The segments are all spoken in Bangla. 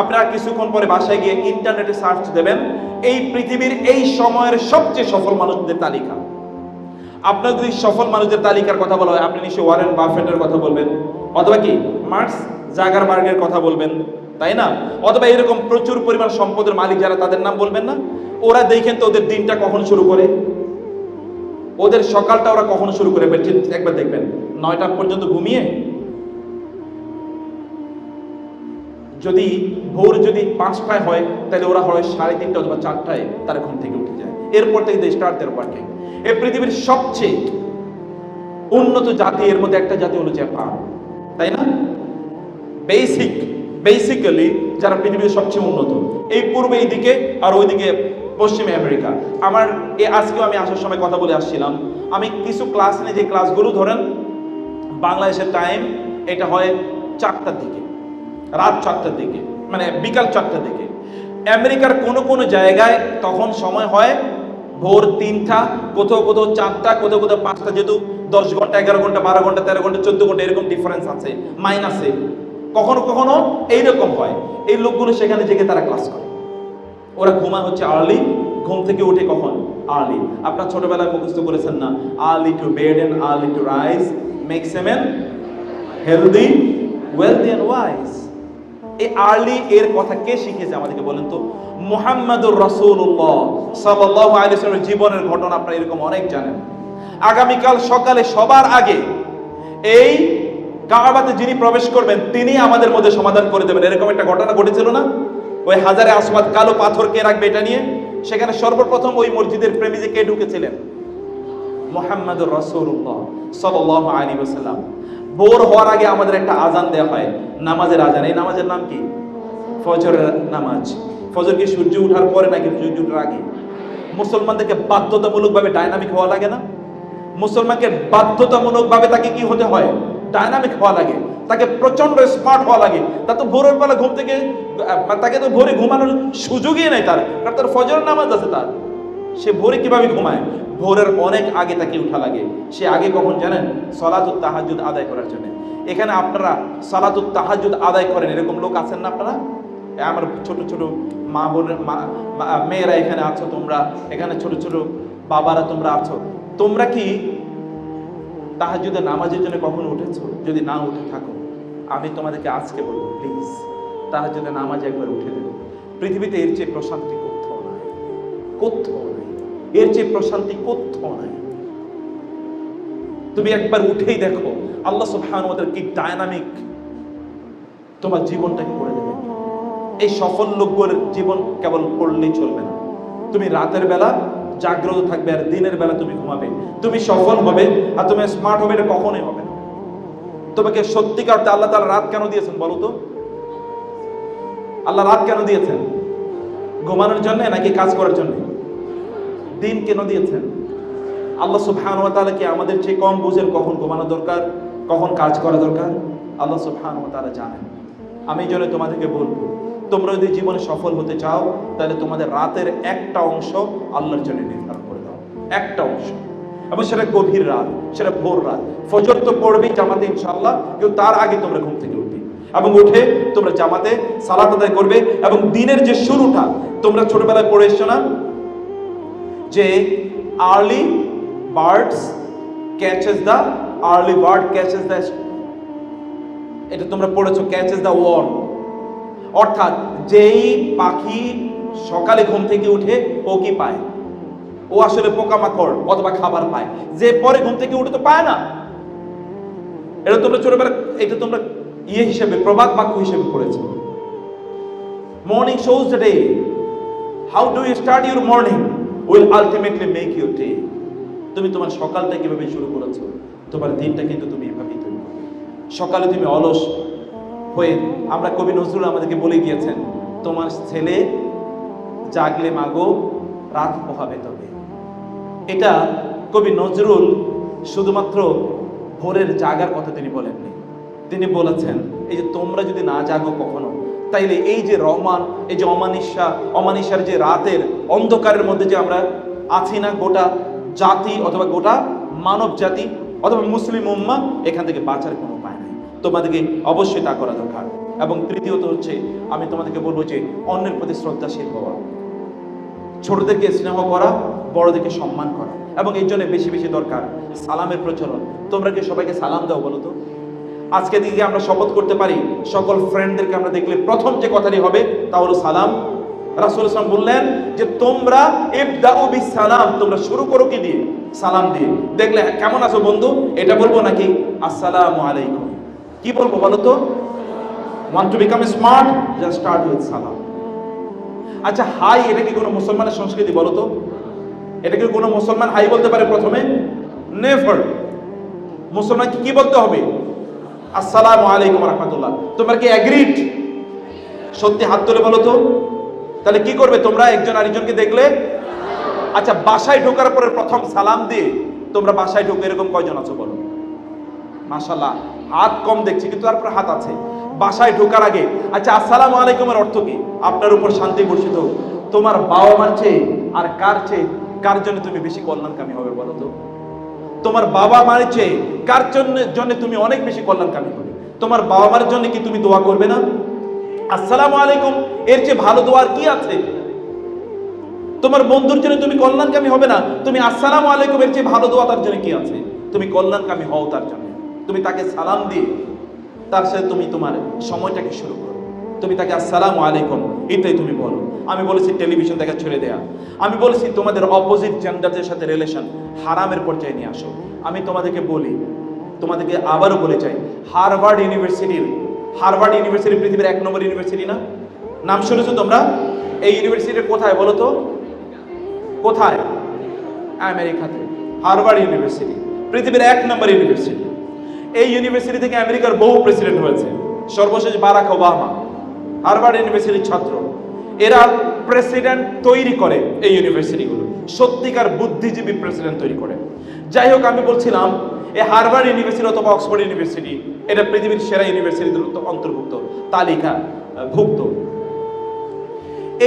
আপনারা কিছুক্ষণ পরে বাসায় গিয়ে ইন্টারনেটে সার্চ দেবেন, এই পৃথিবীর এই সময়ের সবচেয়ে সফল মানুষদের তালিকা। আপনার যদি সফল মানুষদের তালিকার কথা বলা হয়, আপনি নিশ্চয়ই ওয়ারেন বাফেটের কথা বলবেন, অথবা কি, মার্কস জাগারবার্গের কথা বলবেন, তাই না? অথবা এরকম প্রচুর পরিমাণ সম্পদের মালিক যারা, তাদের নাম বলবেন না? ওরা দেখেন তো ওদের দিনটা কখন শুরু করে। ওদের সকালটা ওরা কখন শুরু করে? একবার দেখবেন, নয়টা পর্যন্ত ঘুমিয়ে যদি ভোর যদি পাঁচটায় হয়, তাহলে ওরা হয় সাড়ে তিনটা অথবা চারটায় তারা ঘুম থেকে উঠে যায়। এরপর থেকে দে স্টার্ট দেয়ার ওয়ার্কিং এই পৃথিবীর সবচেয়ে উন্নত জাতি, এর মধ্যে একটা জাতি হলো জাপান। তাই না? বেসিক বেসিক্যালি যারা পৃথিবীর সবচেয়ে উন্নত। এই পূর্বে এইদিকে আর ওইদিকে পশ্চিমে আমেরিকা। আমার এ আজকেও আমি আসার সময় কথা বলে আসছিলাম। আমি কিছু ক্লাস নিয়ে যে ক্লাসগুলো ধরেন, বাংলাদেশের টাইম এটা হয় চারটার দিকে। রাত চারটার দিকে মানে বিকাল চারটার দিকে। আমেরিকার কোনো কোনো জায়গায় তখন সময় হয় ভোর তিনটা, কোথাও কোথাও চারটা, কোথাও কোথাও পাঁচটা যেহেতু দশ ঘণ্টা, এগারো ঘণ্টা, বারো ঘণ্টা, তেরো ঘণ্টা, চোদ্দ ঘণ্টা এরকম ডিফারেন্স আছে মাইনাসে কখনো কখনো এইরকম হয়, এই লোকগুলো সেখানে জেগে তারা ক্লাস করে। ওরা ঘুমায় হচ্ছে আর্লি ঘুম থেকে উঠে কখন? আর্লি আপনার ছোটবেলায় মুখস্থ করেছেন না early to bed and early to rise make a man healthy wealthy and wise এই আর্লি এর কথা কে শিখেছে আমাদেরকে বলেন তো? মুহাম্মাদুর রাসূলুল্লাহ সাল্লাল্লাহু আলাইহি জীবনের ঘটনা আপনারা এরকম অনেক জানেন। আগামীকাল সকালে সবার আগে এই কাবাতে যিনি প্রবেশ করবেন, তিনি আমাদের মধ্যে সমাধান করে দেবেন। এরকম একটা ঘটনা ঘটেছিল না? ওই হাজারে আসবাদ কালো পাথর কে রাখবে এটা নিয়ে? সেখানে সর্বপ্রথম ওই মসজিদের প্রেমিজে কে ঢুকেছিলেন? মোহাম্মদুর রসুল্লাহ সাল্লাহ আলী ওসাল্লাম ভোর হওয়ার আগে আমাদের একটা আজান দেওয়া হয়। নামাজের আজান। এই নামাজের নাম কি? ফজরের নামাজ। ফজর কি সূর্য ওঠার পরে নাকি সূর্য ওঠার আগে? মুসলমানদেরকে বাধ্যতামূলকভাবে ডাইনামিক হওয়া লাগে না? মুসলমানকে বাধ্যতামূলকভাবে তাকে কি হতে হয়? ডাইনামিক হওয়া লাগে। তাকে প্রচণ্ড স্মার্ট হওয়া লাগে। তা তো ভোরের বেলা ঘুম থেকে তাকে তো ভোরে ঘুমানোর সুযোগই নেই তার। কারণ তার ফজরের নামাজ আছে তার। সে ভোরে কীভাবে ঘুমায়? ভোরের অনেক আগে তাকে উঠা লাগে। সে আগে কখন জানেন? সলাতুত তাহাজুদ আদায় করার জন্য। এখানে আপনারা সলাতুত তাহাজুদ আদায় করেন। এরকম লোক আছেন না আপনারা? আমার ছোট ছোট মা বোনের মেয়েরা এখানে আছো তোমরা। এখানে ছোট ছোট বাবারা তোমরা আছো। তোমরা কি তাহাজুদের নামাজের জন্য কখনো উঠেছো? যদি না উঠে থাকো, আমি তোমাদেরকে আজকে বলব প্লিজ তাহাজুদের নামাজ একবার উঠে দেবো পৃথিবীতে এর চেয়ে প্রশান্তি কোথাও নাই। কোথাও এর চেয়ে প্রশান্তি কোথাও নাই। তুমি একবার উঠেই দেখো, আল্লাহ সুবহানাহু ওয়া তাআলা কি ডায়নামিক তোমার জীবনটাকে করে দেবে। এই সফল লোকগুলোর জীবন কেবল পড়লেই চলবে না। তুমি রাতের বেলা জাগ্রত থাকবে আর দিনের বেলা তুমি ঘুমাবে। তুমি সফল হবে আর তুমি স্মার্ট হবে এটা কখনোই হবে না। তোমাকে সত্যিকার আল্লাহ তাআলা রাত কেন দিয়েছেন বলো তো? আল্লাহ রাত কেন দিয়েছেন? ঘুমানোর জন্য নাকি কাজ করার জন্য? দিন কেন দিয়েছেন? আল্লাহ সুবহানাহু ওয়া তাআলা আমাদের চেয়ে কম বুঝেন কখন ঘুমানো দরকার, কখন কাজ করা দরকার? আল্লাহ সুবহানাহু ওয়া তাআলা জানেন। আমি জন্য তোমাদেরকে বলব, তোমরা যদি জীবনে সফল হতে চাও, তাহলে তোমাদের রাতের একটা অংশ আল্লাহর জন্য নির্ধারণ করে দাও। একটা অংশ। এবং সেটা গভীর রাত, সেটা ভোর রাত। ফজর তো পড়বেই জামাতে ইনশাল্লাহ কেউ তার আগে তোমরা ঘুম থেকে উঠবে। এবং উঠে তোমরা জামাতে সালাত আদায় করবে এবং দিনের যে শুরুটা, তোমরা ছোটবেলায় পড়ে এসছো না? যে early birds catches the early bird catches the এটা তোমরা পড়েছো ক্যাচেস দ্য ওয়ার্ম অর্থাৎ যেই পাখি সকালে ঘুম থেকে উঠে ও কি পায়, ও আসলে পোকামাকড় অথবা খাবার পায়, যে পরে ঘুম থেকে উঠে তো পায় না। এটা তোমরা ছোটবেলা, এটা তোমরা ইয়ে হিসেবে, প্রবাদ বাক্য হিসেবে পড়েছো। Morning shows the day how do you start your morning will ultimately make your day তুমি তোমার সকালটা কীভাবে শুরু করেছ? তোমার দিনটা কিন্তু তুমি এভাবেই তৈরি সকালে তুমি অলস হয়ে, আমরা কবি নজরুল আমাদেরকে বলে গিয়েছেন, তোমার ছেলে জাগলে মাগো, রাত পোহাবে তবে। এটা কবি নজরুল শুধুমাত্র ভোরের জাগার কথা তিনি বলেননি। তিনি বলেছেন, এই যে তোমরা যদি না জাগো কখনো তাইলে এই যে রহমান, এই যে অমানিসা অমানিসার যে রাতের অন্ধকারের মধ্যে যে আমরা আছি না, গোটা জাতি অথবা গোটা মানব জাতি অথবা মুসলিম উম্মা এখান থেকে বাঁচার কোনো উপায় নেই। তোমাদেরকে অবশ্যই তা করা দরকার। এবং তৃতীয়ত হচ্ছে, আমি তোমাদেরকে বলব যে অন্যের প্রতি শ্রদ্ধাশীল হওয়া। ছোটদেরকে স্নেহ করা, বড়দেরকে সম্মান করা। এবং এর জন্য বেশি বেশি দরকার সালামের প্রচলন। তোমরা কি সবাইকে সালাম দাও বলো তো? আজকে দিকে আমরা শপথ করতে পারি, সকল ফ্রেন্ডদেরকে আমরা দেখলে প্রথম যে কথাটি হবে, তা হলো সালাম। রাসূল ইসলাম বললেন যে, তোমরা ইবদাউ বিস সালাম তোমরা শুরু করো কি দিয়ে? সালাম দিয়ে। দেখলে কেমন আছো বন্ধু? এটা বলব নাকি? আসসালামু আলাইকুম। কি বলব বলো তো? Want to become smart just start with সালাম আচ্ছা হাই, এটা কি কোনো মুসলমানের সংস্কৃতি বলো তো? এটা কি কোনো মুসলমান হাই বলতে পারে প্রথমে? নেভার মুসলমানকে কি বলতে হবে? আসসালামু আলাইকুম রহমতুল্লাহ। তোমরা কি অ্যাগ্রিড সত্যি হাত তুলে বলো তো। তাহলে কি করবে তোমরা? একজন আরেকজনকে দেখলে? আচ্ছা বাসায় ঢোকার পরে প্রথম সালাম দিয়ে তোমরা বাসায় ঢুকে, এরকম কয়জন আছো বলো? মাশাল্লাহ হাত কম দেখছি, কিন্তু তারপরে হাত আছে। বাসায় ঢোকার আগে। আচ্ছা আসসালামু আলাইকুমের অর্থ কি? আপনার উপর শান্তি বর্ষিত তোমার বাবা মার চেয়ে আর কার চেয়ে, কার জন্য তুমি বেশি কল্যাণকামী হবে বলো তো? তোমার বাবা মার চেয়ে কার জন্য জন্য তুমি অনেক বেশি কল্যাণকামী হবে? তোমার বাবা মার জন্য কি তুমি দোয়া করবে না? আসসালামু আলাইকুম, এর চেয়ে ভালো দোয়ার কি আছে? তোমার বন্ধুর জন্য তুমি কল্যাণকামী হবে না? তুমি আসসালামু আলাইকুম, এর চেয়ে ভালো দোয়া তার জন্য কি আছে? তুমি কল্যাণকামী হও তার জন্য। তুমি তাকে সালাম দিয়ে তার সাথে তুমি তোমার সময়টাকে শুরু করো। তুমি তাকে আসসালামু আলাইকুম এটাই তুমি বলো। আমি বলেছি টেলিভিশন দেখা ছেড়ে দেয়া। আমি বলেছি তোমাদের অপোজিট জেন্ডারদের সাথে রিলেশন হারামের পর্যায়ে নিয়ে আসো। আমি তোমাদেরকে বলি, তোমাদেরকে আবারও বলে চাই, হারভার্ড ইউনিভার্সিটির হারভার্ড ইউনিভার্সিটি পৃথিবীর এক নম্বর ইউনিভার্সিটি না? নাম শুনেছো তোমরা? এই ইউনিভার্সিটির কোথায় বলো তো? কোথায়? আমেরিকাতে। হারভার্ড ইউনিভার্সিটি পৃথিবীর এক নম্বর ইউনিভার্সিটি এই ইউনিভার্সিটি থেকে আমেরিকার বহু প্রেসিডেন্ট হয়েছে। সর্বশেষ বারাক ওবামা। হারভার্ড ইউনিভার্সিটির ছাত্র। এরা প্রেসিডেন্ট তৈরি করে এই ইউনিভার্সিটিগুলো। সত্যিকার বুদ্ধিজীবী প্রেসিডেন্ট তৈরি করে। যাই হোক, আমি বলছিলাম এই হারভার্ড ইউনিভার্সিটি অথবা অক্সফোর্ড ইউনিভার্সিটি, এটা পৃথিবীর সেরা ইউনিভার্সিটিদের অন্তর্ভুক্ত, তালিকা ভুক্ত।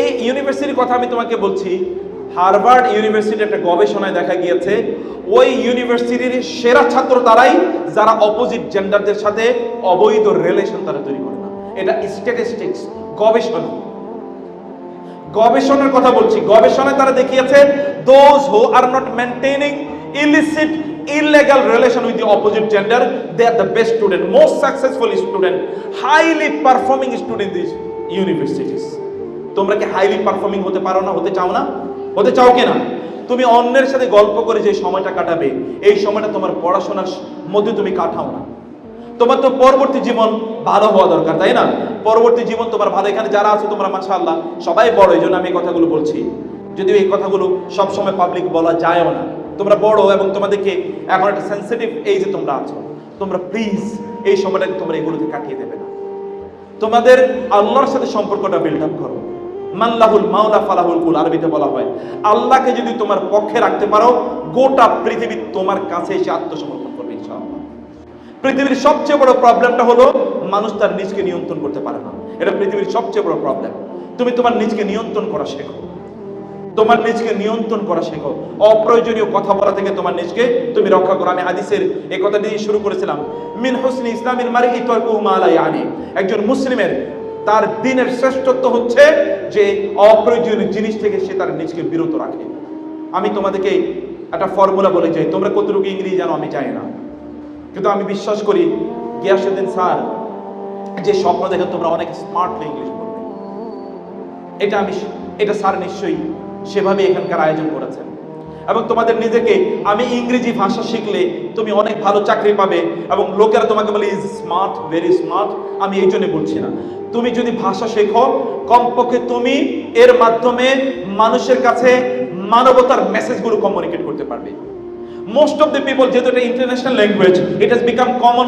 এই ইউনিভার্সিটির কথা আমি তোমাকে বলছি, হারভার্ড ইউনিভার্সিটি একটা গবেষণায় দেখা গিয়েছে, ওই ইউনিভার্সিটির সেরা ছাত্র তারাই, যারা অপোজিট জেন্ডারদের সাথে অবৈধ রিলেশন তারা তৈরি করে। এটা স্ট্যাটিস্টিক্স গবেষণা। গবেষণার কথা বলছি। গবেষণায় তারা দেখিয়েছে those who are not maintaining illicit illegal relation with the opposite gender, they are the best student, most successful student, highly performing student in universities. তোমরা কি হাইলি পারফর্মিং হতে পারো না, হতে চাও না? হতে চাও কিনা তুমি অন্যের সাথে গল্প করে যে সময়টা কাটাবে, এই সময়টা তোমার পড়াশোনার মধ্যে তুমি কাটাও না। তোমার তো পরবর্তী জীবন ভালো হওয়া দরকার, তাই না? পরবর্তী জীবন তোমার ভালো, এখানে যারা আছে তোমরা, মাশাআল্লাহ, সবাই বড়, এই জন্য আমি এই কথাগুলো বলছি। যদিও এই কথাগুলো সবসময় পাবলিক বলা যায়ও না। তোমরা বড় এবং তোমাদেরকে এখন একটা সেন্সিটিভ এই যে তোমরা আছো। তোমরা প্লিজ এই সময়টাকে তোমরা এগুলোকে কাটিয়ে দেবে না। তোমাদের আল্লাহর সাথে সম্পর্কটা বিল্ড আপ করো। মাল্লাহুল মাওলা ফালাহুল কুল আরবিতে বলা হয়। আল্লাহকে যদি তোমার পক্ষে রাখতে পারো, গোটা পৃথিবী তোমার কাছে এসে আত্মসমর্পণ পৃথিবীর সবচেয়ে বড় প্রবলেমটা হলো মানুষ তার নিজকে নিয়ন্ত্রণ করতে পারে না। এটা পৃথিবীর সবচেয়ে বড় প্রবলেম তুমি তোমার নিজকে নিয়ন্ত্রণ করা শেখো। তোমার নিজকে নিয়ন্ত্রণ করা শেখো। অপ্রয়োজনীয় কথা বলা থেকে তোমার নিজকে তুমি রক্ষা করো। আমি হাদিসের এই কথা দিয়ে শুরু করেছিলাম। মিন হুসনি ইসলামিল মারি তর্কুহু মা লা একজন মুসলিমের তার দিনের শ্রেষ্ঠত্ব হচ্ছে যে অপ্রয়োজনীয় জিনিস থেকে সে তার নিজকে বিরত রাখে। আমি তোমাদেরকে একটা ফর্মুলা বলে যাই। তোমরা কতটুকু ইংরেজি জানো আমি জানি না। কিন্তু আমি বিশ্বাস করি গিয়াসুদ্দিন স্যার, যে স্বপ্ন দেখে তোমরা অনেক স্মার্টলি ইংলিশ বলবে। এটা আমি এটা স্যার নিশ্চয়ই সেভাবে এখানকার আয়োজন করেছেন। এবং তোমাদের নিজেকে, আমি ইংরেজি ভাষা শিখলে তুমি অনেক ভালো চাকরি পাবে এবং লোকেরা তোমাকে বলে ইজ স্মার্ট ভেরি স্মার্ট আমি এই জন্য বলছি না। তুমি যদি ভাষা শেখো, কমপক্ষে তুমি এর মাধ্যমে মানুষের কাছে মানবতার মেসেজগুলো কমিউনিকেট করতে পারবে। মোস্ট অফ দ্য পিপল যেহেতু এটা international language it has become common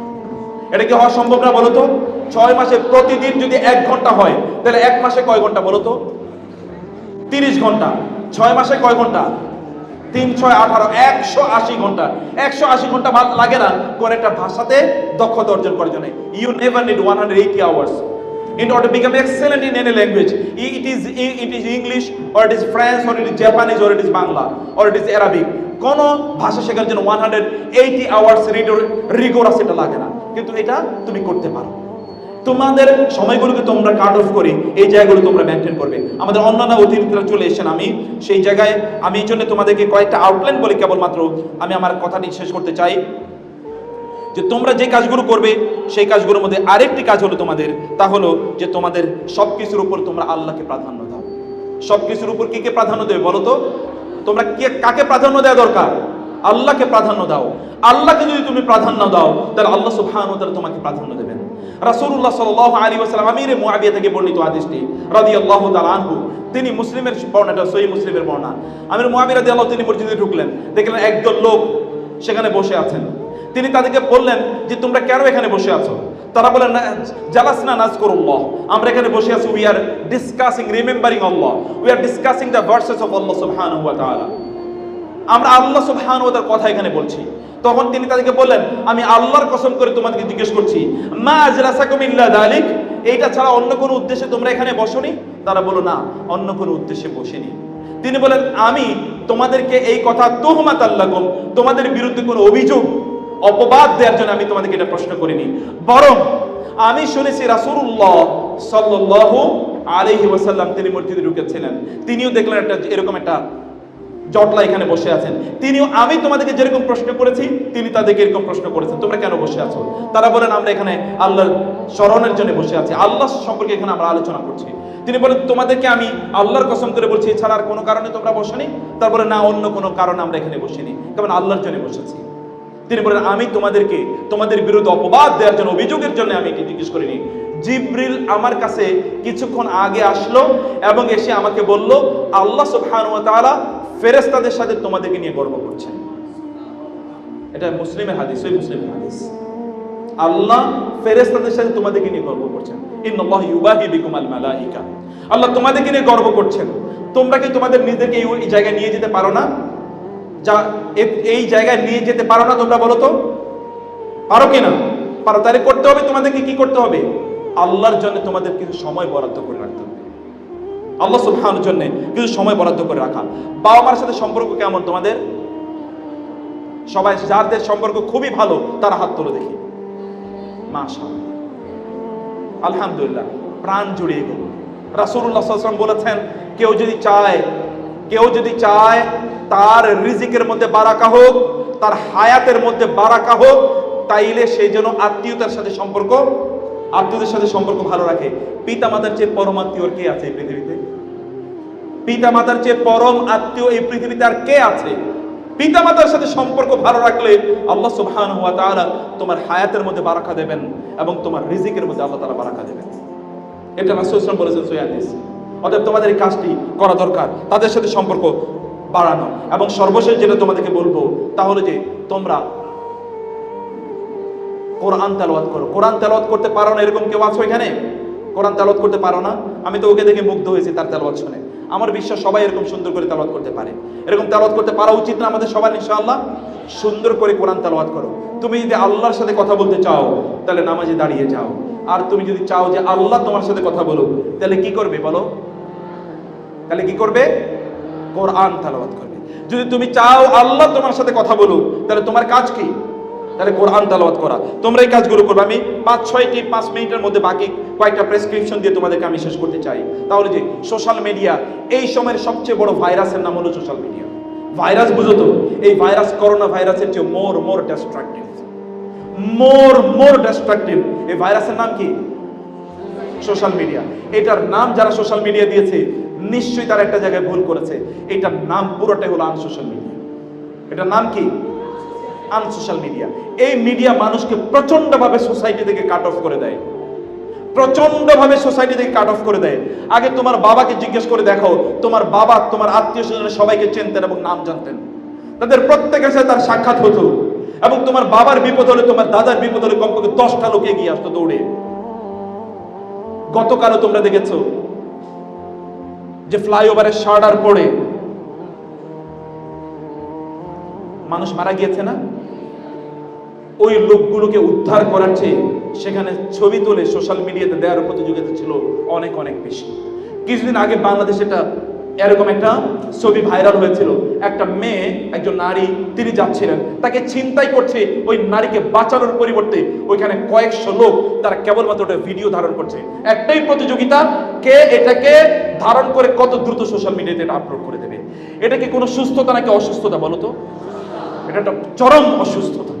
এটা কি হওয়া সম্ভব না বলো তো ছয় মাসে প্রতিদিন যদি এক ঘণ্টা হয়, তাহলে এক মাসে কয় ঘণ্টা বলো তো তিরিশ ঘণ্টা। ছয় মাসে কয় ঘণ্টা? তিন, ছয়, আঠারো, একশো আশি ঘণ্টা। একশো আশি ঘণ্টা ভা- লাগে না, কোন একটা ভাষাতে দক্ষতা অর্জন করার জন্য। You never need one hundred eighty hours in order to become excellent in any language, it is it is english, or it is french or it is japanese, or it is bangla, or it is arabic. কোন ভাষা শেখার জন্য 180 আওয়ার্স রিগোরাস এটা লাগে না। কিন্তু এটা তুমি করতে পারো। তোমাদের সময়গুলোকে তোমরা কাট অফ করে এই জায়গাগুলো তোমরা মেনটেন করবে। আমাদের অন্যান্য অতিথিরা চলে এসেছেন, আমি সেই জায়গায়, আমি এই জন্য তোমাদেরকে কয়েকটা আউটলাইন বলে কেবলমাত্র। আমি আমার কথাটি শেষ করতে চাই। যে তোমরা যে কাজগুলো করবে, সেই কাজগুলোর মধ্যে আরেকটি কাজ হলো তোমাদের, তা হলো যে তোমাদের সব কিছুর উপর তোমরা আল্লাহকে প্রাধান্য দাও। সব কিছুর উপর কে কে প্রাধান্য দেবে বলো তো? তোমরা কে, কাকে প্রাধান্য দেওয়া দরকার? আল্লাহকে প্রাধান্য দাও। আল্লাহকে যদি তুমি প্রাধান্য দাও, তাহলে আল্লাহ ওয়া তোমাকে প্রাধান্য দেবেন। রাসূলুল্লাহ সাল্লাল্লাহু আলাইহি ওয়াসাল্লাম, আমিরে মুআবিয়া থেকে বর্ণিত হাদিসটি, রাদিয়াল্লাহু তাআলা আনহু, তিনি মুসলিমের বর্ণাটা সহি মুসলিমের বর্ণনা। আমির মুআবিয়া রাদিয়াল্লাহু তিনি মসজিদে ঢুকলেন, দেখলেন একদল লোক সেখানে বসে আছেন। তিনি তাদেরকে বললেন যে, তোমরা কেন এখানে বসে আছো? তারা বলেন জালাসনা নাজ করুল্লাহ আমরা এখানে বসে আছি we are discussing remembering Allah we are discussing the verses of Allah সুবহানাহু ওয়া তাআলা আমরা আল্লাহ সুবহানাহু ওয়া তাআলার কথা এখানে বলছি। তখন তিনি তাদেরকে বললেন, আমি আল্লাহর কসম করে তোমাদেরকে জিজ্ঞেস করছি, মা আজলাসাকুম ইল্লা দালিক? এইটা ছাড়া অন্য কোনো উদ্দেশ্যে তোমরা এখানে বসনি? তারা বলো না, অন্য কোনো উদ্দেশ্যে বসেনি। তিনি বলেন আমি তোমাদেরকে এই কথা তোহমাত আল্লাহম তোমাদের বিরুদ্ধে কোনো অভিযোগ অপবাদ দেওয়ার জন্য আমি তোমাদেরকে এটা প্রশ্ন করিনি। বরং আমি শুনেছি রাসূলুল্লাহ সাল্লাল্লাহু আলাইহি ওয়াসাল্লাম তিনি মসজিদে ঢুকেছিলেন। তিনিও দেখলেন একটা এরকম একটা জটলা এখানে বসে আছেন। তিনিও, আমি তোমাদেরকে যেরকম প্রশ্ন করেছি, তিনি তাদেরকে এরকম প্রশ্ন করেছেন। তোমরা কেন বসে আছো? তারা বলেন, আমরা এখানে আল্লাহর স্মরণের জন্য বসে আছি। আল্লাহ সম্পর্কে এখানে আমরা আলোচনা করছি। তিনি বলেন, তোমাদেরকে আমি আল্লাহর কসম করে বলছি, এছাড়া আর কোনো কারণে তোমরা বসনি? তারপরে, না, অন্য কোনো কারণে আমরা এখানে বসিনি। কারণ আল্লাহর জন্য বসেছি। তিনি বলেন, আমি তোমাদেরকে তোমাদের বিরুদ্ধে অপবাদ দেওয়ার জন্য অভিযোগের জন্য আমি এটি জিজ্ঞেস করিনি। জিব্রিল আমার কাছে কিছুক্ষণ আগে আসলো এবং এসে আমাকে বলল, আল্লাহ তাআলা ফেরেশতাদের সাথে তোমাদেরকে নিয়ে গর্ব করছেন। এটা মুসলিমের হাদিস ওই মুসলিমের হাদিস। আল্লাহ ফেরেশতাদের সাথে তোমাদেরকে নিয়ে গর্ব করছেন। ইন্নাল্লাহ ইউবাহি বিকুম আল মালাইকা। আল্লাহ তোমাদেরকে নিয়ে গর্ব করছেন। তোমরা কি তোমাদের এই এই জায়গায় নিয়ে যেতে পারো না? যা এই জায়গায় নিয়ে যেতে পারো না তোমরা বলো তো? পারো কি না? পারো, তাহলে করতে হবে, তোমাদেরকে কি করতে হবে? আল্লাহর জন্য তোমাদের কিছু সময় বরাদ্দ করে রাখতে হবে। আল্লাহ সুবহানের জন্য কিছু সময় বরাদ্দ করে রাখা। বাবা মার সাথে সম্পর্ক কেমন তোমাদের? সবাই যাদের সম্পর্ক খুবই ভালো, তারা হাত তুলে দেখি। মাশাআল্লাহ। আলহামদুলিল্লাহ, প্রাণ জুড়িয়ে গেল। ওয়াসাল্লাম বলেছেন, কেউ যদি চায় কেউ যদি চায় তার রিজিকের মধ্যে বারাকা হোক, তার হায়াতের মধ্যে বারাকা হোক, তাইলে সেই জন্য আত্মীয়তার সাথে সম্পর্ক, আত্মীয়দের সাথে সম্পর্ক ভালো রাখে। পিতা মাতার চেয়ে পরম আত্মীয় কে আছে এই পৃথিবীতে? পিতা মাতার চেয়ে পরম আত্মীয় এই পৃথিবীতে আর কে আছে? পিতা মাতার সাথে সম্পর্ক ভালো রাখলে আল্লাহ সুবহানাহু ওয়া তাআলা তোমার হায়াতের মধ্যে বারাকা দেবেন এবং তোমার রিজিকের মধ্যে আল্লাহ তাআলা বারাকা দেবেন। এটা রাসূল সাল্লাল্লাহু আলাইহি ওয়াসাল্লাম বলেছেন সহিহ হাদিস। অতএব তোমাদের এই কাজটি করা দরকার। তাদের সাথে সম্পর্ক বাড়ানো। এবং সর্বশেষ যেটা তোমাদেরকে বলব তাহলে যে তোমরা কোরআন তেলাওয়াত করো। কোরআন তেলাওয়াত করতে পারো না, এরকম কেউ আছো এখানে? কোরআন তেলাওয়াত করতে পারো না? আমি তো ওকে দেখে মুগ্ধ হয়েছি তার তেলাওয়াত শুনে। আমার বিশ্বাস সবাই এরকম সুন্দর করে তেলাওয়াত করতে পারে। এরকম তেলাওয়াত করতে পারা উচিত না আমাদের সবার, ইনশাআল্লাহ? সুন্দর করে কোরআন তেলাওয়াত করো। তুমি যদি আল্লাহর সাথে কথা বলতে চাও, তাহলে নামাজে দাঁড়িয়ে যাও। আর তুমি যদি চাও যে আল্লাহ তোমার সাথে কথা বলো তাহলে কি করবে বলো? তাহলে কি করবে? কোরআন তেলাওয়াত করবে। যদি তুমি চাও আল্লাহ তোমার সাথে কথা বলুক, তাহলে তোমার কাজ কি? তাহলে কোরআন তালাওয়াত করা। তোমরা এই কাজগুলো করবে। আমি পাঁচ, ছয়টি, পাঁচ মিনিটের মধ্যে বাকি কয়েকটা প্রেসক্রিপশন দিয়ে তোমাদেরকে আমি শেষ করতে চাই। তাহলে যে সোশ্যাল মিডিয়া এই সময়ের সবচেয়ে বড় ভাইরাসের নাম হলো সোশ্যাল মিডিয়া ভাইরাস বুঝো তো, এই ভাইরাস করোনা ভাইরাসের চেয়ে মোর মোর ডিস্ট্রাকটিভ মোর মোর ডিস্ট্রাকটিভ এই ভাইরাসের নাম কি? সোশ্যাল মিডিয়া এটার নাম যারা সোশ্যাল মিডিয়া দিয়েছে নিশ্চয়ই তারা একটা জায়গায় ভুল করেছে। এটার নাম পুরোটাই হলো আনসোশ্যাল মিডিয়া এটার নাম কি? আনসোশ্যাল মিডিয়া এই মিডিয়া মানুষকে প্রচন্ডভাবে সোসাইটি থেকে কাট অফ করে দেয়। প্রচন্ডভাবে সোসাইটি থেকে কাট অফ করে দেয়। আগে তোমার বাবাকে জিজ্ঞেস করে দেখো, তোমার বাবা, তোমার আত্মীয় স্বজনের সবাইকে চিনতেন এবং নাম জানতেন। তাদের প্রত্যেকের সাথে তার সাক্ষাৎ হতো। এবং তোমার বাবার বিপদ হলে, তোমার দাদার বিপদ হলে কমপক্ষে দশটা লোক এগিয়ে আসতো দৌড়ে। গতকালও তোমরা দেখেছ যে ফ্লাইওভারের শার্ডার পড়ে মানুষ মারা গিয়েছে না? ওই লোকগুলোকে উদ্ধার করার চেয়ে সেখানে ছবি তুলে সোশ্যাল মিডিয়াতে দেওয়ার প্রতিযোগিতা ছিল অনেক অনেক বেশি। কিছুদিন আগে বাংলাদেশ এটা এরকম একটা ছবি ভাইরাল হয়েছিল। একটা মেয়ে, একজন নারী, তিনি যাচ্ছিলেন। তাকে চিন্তাই করছে ওই নারীকে বাঁচানোর পরিবর্তে ওইখানে কয়েকশো লোক তারা কেবলমাত্র ওটা ভিডিও ধারণ করছে। একটাই প্রতিযোগিতা, কে এটাকে ধারণ করে কত দ্রুত সোশ্যাল মিডিয়াতে এটা আপলোড করে দেবে? এটা কি কোনো সুস্থতা নাকি অসুস্থতা বলো তো? এটা একটা চরম অসুস্থতা।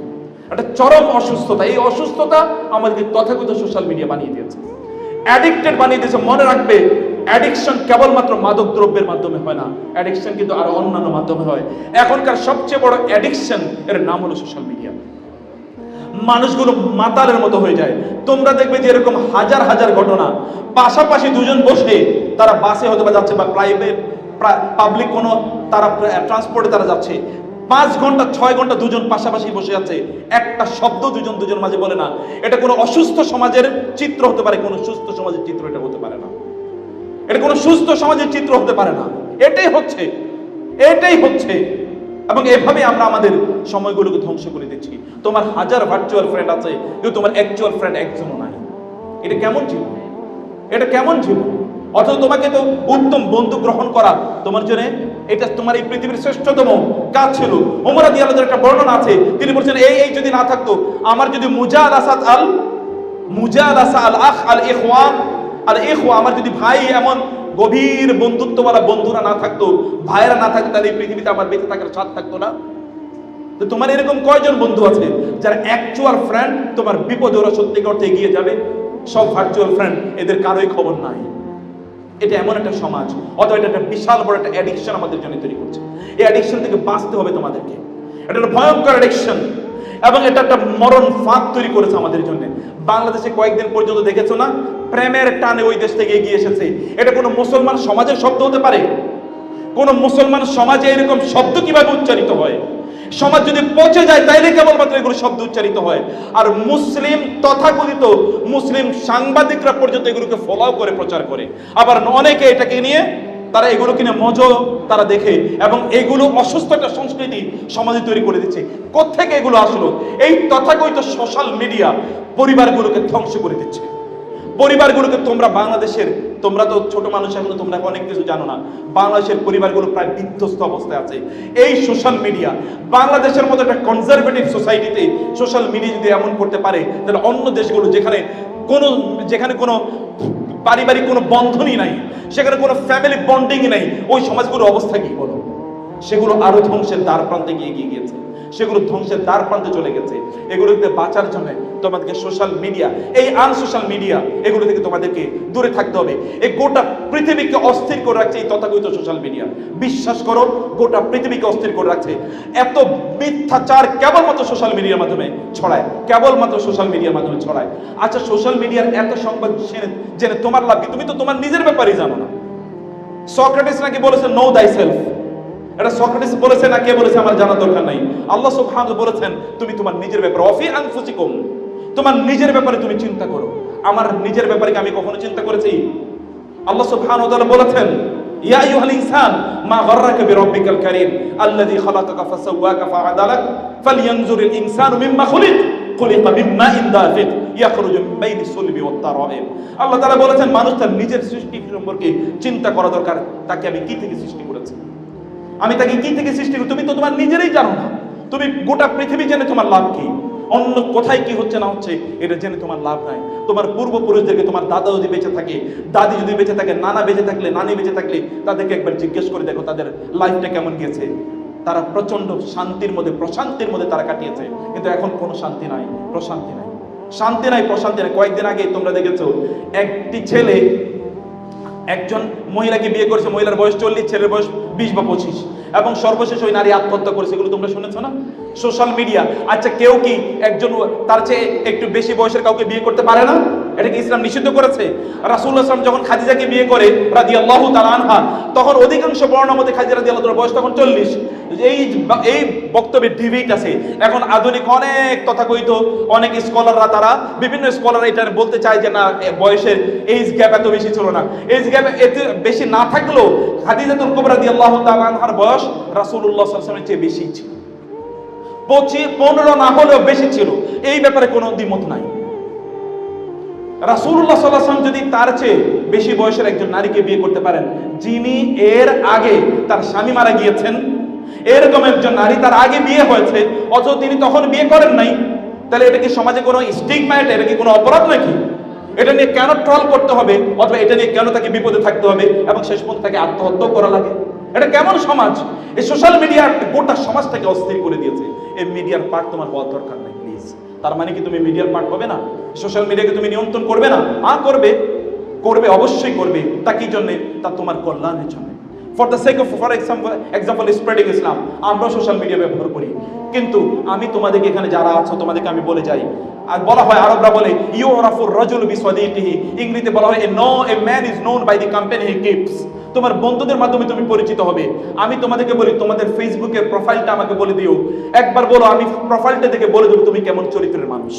একটা চরম অসুস্থতা। এই অসুস্থতা আমাদেরকে তথাকথিত সোশ্যাল মিডিয়া বানিয়ে দিয়েছে। অ্যাডিক্টেড বানিয়ে দিয়েছে। মনে রাখবে অ্যাডিকশন কেবলমাত্র মাদক দ্রব্যের মাধ্যমে হয় না অ্যাডিকশন কিন্তু আরও অন্যান্য মাধ্যমে হয়। এখনকার সবচেয়ে বড় অ্যাডিকশন এর নাম হলো সোশ্যাল মিডিয়া মানুষগুলো মাতালের মতো হয়ে যায়। তোমরা দেখবে যে এরকম হাজার হাজার ঘটনা। পাশাপাশি দুজন বসে তারা বাসে হয়তো বা যাচ্ছে বা প্রাইভেট পাবলিক কোনো তারা ট্রান্সপোর্টে তারা যাচ্ছে। পাঁচ ঘণ্টা, ছয় ঘণ্টা দুজন পাশাপাশি বসে আছে। একটা শব্দ দুজন দুজন মাঝে বলে না। এটা কোনো অসুস্থ সমাজের চিত্র হতে পারে, কোনো সুস্থ সমাজের চিত্র এটা হতে পারে না। এটা কোনো সুস্থ সমাজের চিত্র হতে পারে না। এটাই হচ্ছে এটাই হচ্ছে। এবং এভাবে আমরা আমাদের সময়গুলোকে ধ্বংস করে দিচ্ছি। তোমার হাজার ভার্চুয়াল ফ্রেন্ড আছে, কিন্তু তোমার অ্যাকচুয়াল ফ্রেন্ড একজনও নাই। এটা কেমন জীবন এটা কেমন জীবন অথচ তোমাকে তো উত্তম বন্ধু গ্রহণ করা তোমার জন্য এটা তোমার এই পৃথিবীর শ্রেষ্ঠতম কাজ ছিল। ওমর আদি আলাদের একটা বর্ণনা আছে। তিনি বলছেন, এই এই যদি না থাকতো, আমার যদি মুজাদ আসাদ আল মুজাদ আসা আল আখ আল ইখওয়ান আর ইখওয়া, আমার যদি ভাই এমন গভীর বন্ধুত্বওয়ালা বন্ধুরা না থাকতো, ভাইয়েরা না থাকতো, তাহলে এই পৃথিবীতে আমার বেঁচে থাকার স্বাদ থাকতো না। তো তোমার এরকম কয়জন বন্ধু আছে যারা অ্যাকচুয়াল ফ্রেন্ড তোমার বিপদে ওরা সত্যি করতে এগিয়ে যাবে? সব ভার্চুয়াল ফ্রেন্ড এদের কারোই খবর নাই। এটা এমন একটা সমাজ, অথবা এটা একটা বিশাল বড় একটা অ্যাডিকশন আমাদের জন্য তৈরি করছে। এই অ্যাডিকশন থেকে বাঁচতে হবে তোমাদেরকে। এটা একটা ভয়ঙ্কর অ্যাডিকশন এবং এটা একটা মরণ ফাঁদ তৈরি করেছে আমাদের জন্য। বাংলাদেশে কয়েকদিন পর্যন্ত দেখেছ না? প্রেমের টানে ওই দেশ থেকে এগিয়ে এসেছে। এটা কোনো মুসলমান সমাজের শব্দ হতে পারে? কোন মুসলমান সমাজে এরকম শব্দ কীভাবে উচ্চারিত হয়? সমাজ যদি পচে যায়, তাইলে কেবলমাত্র এগুলো শব্দ উচ্চারিত হয়। আর মুসলিম তথাকথিত মুসলিম সাংবাদিকরা পর্যন্ত এগুলোকে ফলো করে, প্রচার করে। আবার অনেকে এটাকে নিয়ে তারা এগুলো কিনে মজো তারা দেখে এবং এগুলো অসুস্থ একটা সংস্কৃতি সমাজে তৈরি করে দিচ্ছে। কোত্থেকে এগুলো আসলো? এই তথাকথিত সোশ্যাল মিডিয়া পরিবারগুলোকে ধ্বংস করে দিচ্ছে। পরিবারগুলোকে তোমরা বাংলাদেশের, তোমরা তো ছোট মানুষ, এখনও তোমরা অনেক কিছু জানো না। বাংলাদেশের পরিবারগুলো প্রায় বিধ্বস্ত অবস্থায় আছে। এই সোশ্যাল মিডিয়া বাংলাদেশের মতো একটা কনজারভেটিভ সোসাইটিতে সোশ্যাল মিডিয়া যদি এমন করতে পারে, তাহলে অন্য দেশগুলো যেখানে কোনো যেখানে কোনো পারিবারিক কোনো বন্ধনই নাই, সেখানে কোনো ফ্যামিলি বন্ডিং নাই। ওই সমাজগুলোর অবস্থা কি বলো? সেগুলো আরও ধ্বংসের দ্বার প্রান্তে গিয়ে এগিয়ে গিয়েছে। সেগুলো ধ্বংসের দ্বার প্রান্তে চলে গেছে। এগুলোতে বাঁচার জন্য তোমাদেরকে সোশ্যাল মিডিয়া এই আনসোশ্যাল মিডিয়া এগুলো থেকে তোমাদেরকে দূরে থাকতে হবে। এই গোটা পৃথিবীকে অস্থির করে রাখছে এই তথাকথিত সোশ্যাল মিডিয়া বিশ্বাস করো, গোটা পৃথিবীকে অস্থির করে রাখছে। এত মিথ্যাচার কেবলমাত্র সোশ্যাল মিডিয়ার মাধ্যমে ছড়ায়, কেবলমাত্র সোশ্যাল মিডিয়ার মাধ্যমে ছড়ায়। আচ্ছা সোশ্যাল মিডিয়ার এত সংবাদ জেনে তোমার লাভ কি? তুমি তো তোমার নিজের ব্যাপারেই জানো না। সক্রেটিস নাকি বলেছে নো দাই সেলফ এটা সক্রেটিস বলেছে না কে বলেছে আমার দরকার নাই। আল্লাহ সুবহানাহু বলেছেন, তুমি তোমার নিজের ব্যাপারে অফি তোমার নিজের ব্যাপারে তুমি চিন্তা করো। আমার নিজের ব্যাপারে আমি কখনো চিন্তা করেছি? আল্লাহ সুবহানাহু ওয়া বলেছেন, ইয়া ইনসান, মা গাররাকা বিরাব্বিকাল কারীম, আল্লাযী খালাকাকা ফাসাওয়াকা ফাআদালাক ফালইয়ানজুরিল ইনসানু মিম্মা খুলিক দাফিক, ইয়াখরুজু মিন বাইনি সুলবি তারাইব আল্লাহ তাআলা বলেছেন, মানুষ তার নিজের সৃষ্টি সম্পর্কে চিন্তা করা দরকার, তাকে আমি কি থেকে সৃষ্টি করেছি? আমি তাকে কি থেকে সৃষ্টি করি? তুমি তো তোমার নিজেরই জানো না। তুমি গোটা পৃথিবী জেনে তোমার লাভ কি? অন্য কোথায় কি হচ্ছে না হচ্ছে, এটা জেনে তোমার লাভ নাই। তোমার পূর্বপুরুষদেরকে, তোমার দাদা যদি বেঁচে থাকে, দাদি যদি বেঁচে থাকে, নানা বেঁচে থাকলে, নানি বেঁচে থাকলে, তাদেরকে একবার জিজ্ঞেস করে দেখো তাদের লাইফটা কেমন গিয়েছে। তারা প্রচণ্ড শান্তির মধ্যে, প্রশান্তির মধ্যে তারা কাটিয়েছে। কিন্তু এখন কোনো শান্তি নাই, প্রশান্তি নাই। শান্তি নাই, প্রশান্তি নাই। কয়েকদিন আগে তোমরা দেখেছ, একটি ছেলে একজন মহিলাকে বিয়ে করেছে মহিলার বয়স চল্লিশ ছেলের বয়স বিশ বা পঁচিশ। এবং সর্বশেষ ওই নারী আত্মহত্যা করেছে, এগুলো তোমরা শুনেছো না? সোশ্যাল মিডিয়া আচ্ছা কেউ কি একজন তার চেয়ে একটু বেশি বয়সের কাউকে বিয়ে করতে পারে না? এটা কি ইসলাম নিষিদ্ধ করেছে? রাসূলুল্লাহ সাল্লাম যখন খাদিজাকে বিয়ে করে, রাদিয়াল্লাহু তাআলা আনহা, তখন অধিকাংশ বর্ণনা মতে খাদিজা রাদিয়াল্লাহু তাআলার বয়স তখন 40 এই এই বক্তব্যে ডিবেট আছে। এখন আধুনিক অনেক তথাকথিত, অনেক স্কলাররা তারা, বিভিন্ন স্কলার এটা বলতে চায় যে, না বয়সের এইজ গ্যাপ এত বেশি ছিল না। এইজ গ্যাপ এত বেশি না থাকলেও খাদিজাতুল কুবরা রাদিয়াল্লাহু তাআলা আনহার বয়স রাসূলুল্লাহ সাল্লাল্লাহু আলাইহি চেয়ে বেশি ছিল। পঁচিশ পনেরো না হলেও বেশি ছিল। এই ব্যাপারে কোনো দ্বিমত নাই। রাসূলুল্লাহ সাল্লাল্লাহু আলাইহি যদি তার চেয়ে বেশি বয়সের একজন নারীকে বিয়ে করতে পারেন, যিনি এর আগে তার স্বামী মারা গিয়েছেন, এরকম একজন নারী তার আগে বিয়ে হয়েছে, অথচ তিনি তখন বিয়ে করেন নাই, তাহলে এটা কি সমাজে কোনো স্টিগমা এটা কি কোনো অপরাধ নাকি? এটা নিয়ে কেন ট্রল করতে হবে? অথবা এটা নিয়ে কেন তাকে বিপদে থাকতে হবে? এবং শেষ পর্যন্ত তাকে আত্মহত্যাও করা লাগে। এটা কেমন সমাজ? এই সোশ্যাল মিডিয়া গোটা সমাজটাকে অস্থির করে দিয়েছে। এই মিডিয়ার পার্ট তোমার হওয়ার দরকার নাই প্লিজ তার মানে কি তুমি মিডিয়ার পার্ট হবে না? সোশ্যাল মিডিয়াকে তুমি নিয়ন্ত্রণ করবে না? আ করবে। করবে, অবশ্যই করবে। তা কি জন্যে? তা তোমার কল্যাণের জন্য। For the sake of for example example spreading Islam আমরা সোশ্যাল মিডিয়া ব্যবহার করি। কিন্তু আমি তোমাদেরকে এখানে যারা আছো, তোমাদেরকে আমি বলে যাই। আর বলা হয়, আরবরা বলে ইউ রাফুর রজুল বিসওয়াদিতিহি। ইংরেজিতে বলা হয়, a no, a man is known by the company he keeps. তোমার বন্ধুদের মাধ্যমে তুমি পরিচিত হবে। আমি তোমাদেরকে বলি, তোমাদের ফেসবুকের প্রোফাইলটা আমাকে বলে দিও। একবার বলো, আমি প্রোফাইলটা দেখে বলে দেবো তুমি কেমন চরিত্রের মানুষ।